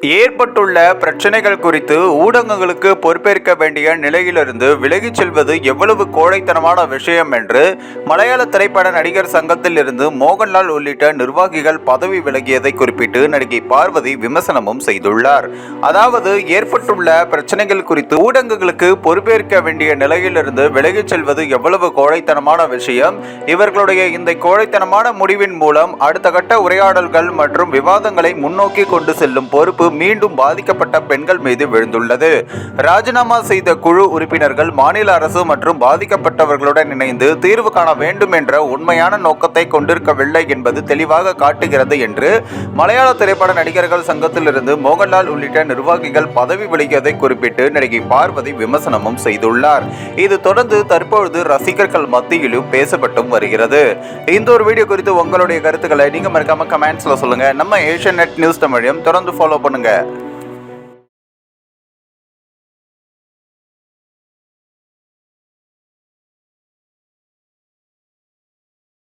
ஏற்பட்டுள்ள பிரச்சனைகள் குறித்து ஊடகங்களுக்கு பொறுப்பேற்க வேண்டிய நிலையிலிருந்து விலகிச் செல்வது எவ்வளவு கோழைத்தனமான விஷயம் என்று மலையாள திரைப்பட நடிகர் சங்கத்தில் இருந்து மோகன்லால் உள்ளிட்ட நிர்வாகிகள் பதவி விலகியதை குறிப்பிட்டு நடிகை பார்வதி விமர்சனமும் செய்துள்ளார். அதாவது ஏற்பட்டுள்ள பிரச்சனைகள் குறித்து ஊடகங்களுக்கு பொறுப்பேற்க வேண்டிய நிலையிலிருந்து விலகிச் செல்வது எவ்வளவு கோழைத்தனமான விஷயம் இவர்களுடைய இந்த கோழைத்தனமான முடிவின் மூலம் அடுத்த கட்ட உரையாடல்கள் மற்றும் விவாதங்களை முன்னோக்கி கொண்டு செல்லும் பொறுப்பு மீண்டும் பாதிக்கப்பட்ட பெண்கள் மீது விழுந்துள்ளது. ராஜினாமா செய்த குழு உறுப்பினர்கள் மாநில அரசு மற்றும் பாதிக்கப்பட்டவர்களுடன் இணைந்து தீர்வு காண வேண்டும் என்ற உண்மையான நோக்கத்தை கொண்டிருக்கவில்லை என்பது தெளிவாக காட்டுகிறது என்று மலையாள திரைப்பட நடிகர்கள் சங்கத்திலிருந்து மோகன்லால் உள்ளிட்ட நிர்வாகிகள் பதவி விலகியதை குறிப்பிட்டு நடிகை பார்வதி விமர்சனமும் செய்துள்ளார். இது தொடர்ந்து தற்பொழுது ரசிகர்கள் மத்தியிலும் பேசப்பட்டும் வருகிறது. இந்த ஒரு வீடியோ குறித்து உங்களுடைய கருத்துக்களை நீங்க மறக்காம கமெண்ட்ஸ்ல சொல்லுங்க. நம்ம ஏஷியன் நெட் நியூஸ் தமிழையும் தொடர்ந்து ஃபாலோ பண்ணுங்க. பண்ணுங்கள்